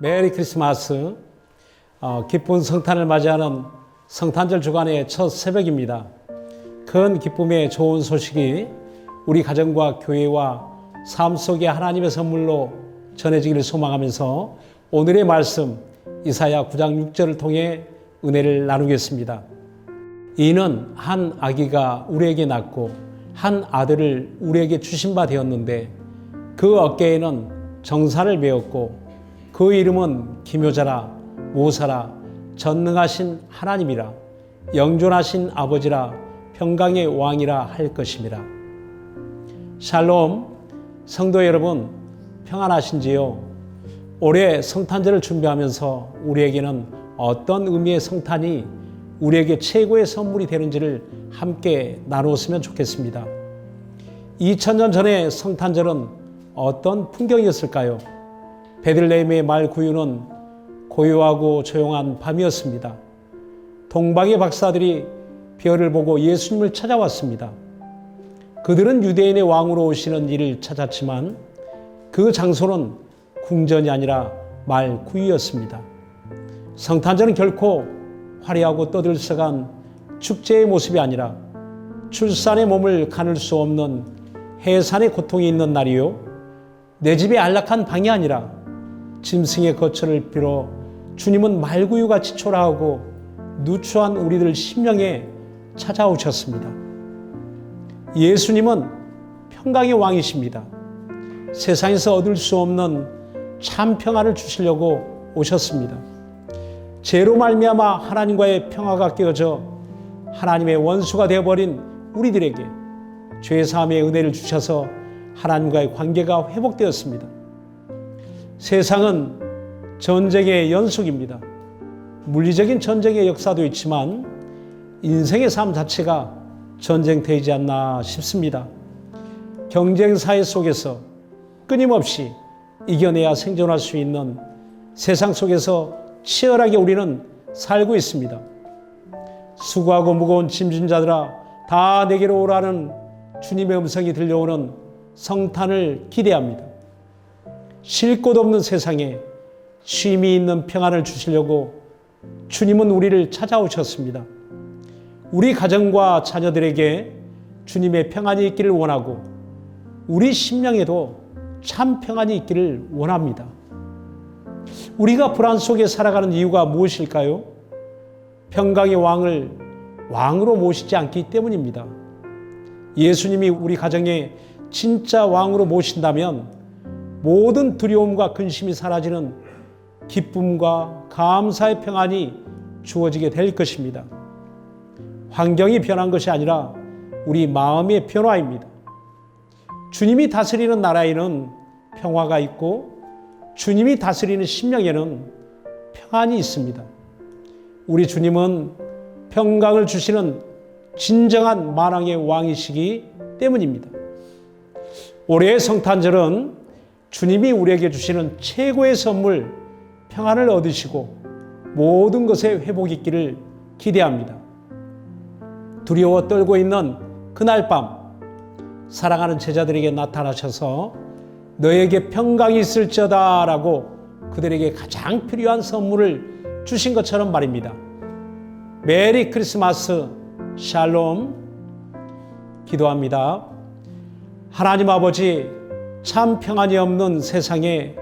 메리 크리스마스. 어, 기쁜 성탄을 맞이하는 성탄절 주간의 첫 새벽입니다. 큰 기쁨의 좋은 소식이 우리 가정과 교회와 삶 속에 하나님의 선물로 전해지기를 소망하면서 오늘의 말씀 이사야 9장 6절을 통해 은혜를 나누겠습니다. 이는 한 아기가 우리에게 낳고 한 아들을 우리에게 주신 바 되었는데 그 어깨에는 정사를 메었고 그 이름은 기묘자라 모사라 전능하신 하나님이라 영존하신 아버지라 평강의 왕이라 할 것임이라 샬롬 성도 여러분 평안하신지요? 올해 성탄절을 준비하면서 우리에게는 어떤 의미의 성탄이 우리에게 최고의 선물이 되는지를 함께 나누었으면 좋겠습니다. 2000년 전의 성탄절은 어떤 풍경이었을까요? 베들레헴의 말 구유는 고요하고 조용한 밤이었습니다. 동방의 박사들이 별을 보고 예수님을 찾아왔습니다. 그들은 유대인의 왕으로 오시는 일을 찾았지만 그 장소는 궁전이 아니라 말 구유였습니다. 성탄절은 결코 화려하고 떠들썩한 축제의 모습이 아니라 출산의 몸을 가눌 수 없는 해산의 고통이 있는 날이요. 내 집의 안락한 방이 아니라 짐승의 거처를 빌어 주님은 말구유 같이 초라하고 누추한 우리들 심령에 찾아오셨습니다. 예수님은 평강의 왕이십니다. 세상에서 얻을 수 없는 참 평화를 주시려고 오셨습니다. 죄로 말미암아 하나님과의 평화가 깨어져 하나님의 원수가 되어버린 우리들에게 죄 사함의 은혜를 주셔서 하나님과의 관계가 회복되었습니다. 세상은 전쟁의 연속입니다. 물리적인 전쟁의 역사도 있지만 인생의 삶 자체가 전쟁되지 않나 싶습니다. 경쟁 사회 속에서 끊임없이 이겨내야 생존할 수 있는 세상 속에서 치열하게 우리는 살고 있습니다. 수고하고 무거운 짐진 자들아 다 내게로 오라는 주님의 음성이 들려오는 성탄을 기대합니다. 쉴 곳 없는 세상에 쉼이 있는 평안을 주시려고 주님은 우리를 찾아오셨습니다. 우리 가정과 자녀들에게 주님의 평안이 있기를 원하고 우리 심령에도 참 평안이 있기를 원합니다. 우리가 불안 속에 살아가는 이유가 무엇일까요? 평강의 왕을 왕으로 모시지 않기 때문입니다. 예수님이 우리 가정에 진짜 왕으로 모신다면 모든 두려움과 근심이 사라지는 기쁨과 감사의 평안이 주어지게 될 것입니다. 환경이 변한 것이 아니라 우리 마음의 변화입니다. 주님이 다스리는 나라에는 평화가 있고 주님이 다스리는 심령에는 평안이 있습니다. 우리 주님은 평강을 주시는 진정한 만왕의 왕이시기 때문입니다. 올해의 성탄절은 주님이 우리에게 주시는 최고의 선물 평안을 얻으시고 모든 것에 회복이 있기를 기대합니다. 두려워 떨고 있는 그날 밤 사랑하는 제자들에게 나타나셔서 너에게 평강이 있을지어다 라고 그들에게 가장 필요한 선물을 주신 것처럼 말입니다. 메리 크리스마스 샬롬 기도합니다. 하나님 아버지 참 평안이 없는 세상에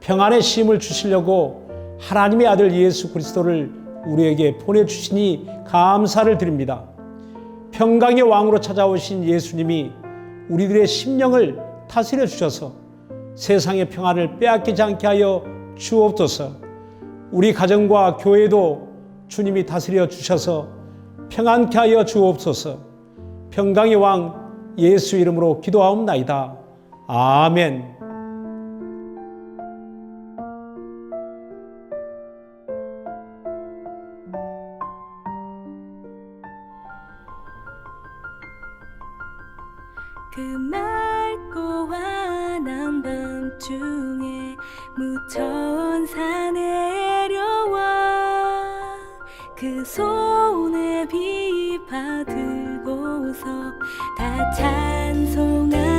평안의 쉼을 주시려고 하나님의 아들 예수 그리스도를 우리에게 보내주시니 감사를 드립니다. 평강의 왕으로 찾아오신 예수님이 우리들의 심령을 다스려 주셔서 세상의 평안을 빼앗기지 않게 하여 주옵소서. 우리 가정과 교회도 주님이 다스려 주셔서 평안케 하여 주옵소서. 평강의 왕 예수 이름으로 기도하옵나이다. 아멘. 그 맑고 환한 밤중에 무천 사 내려와 그 손에 비 받들고서 다 찬송하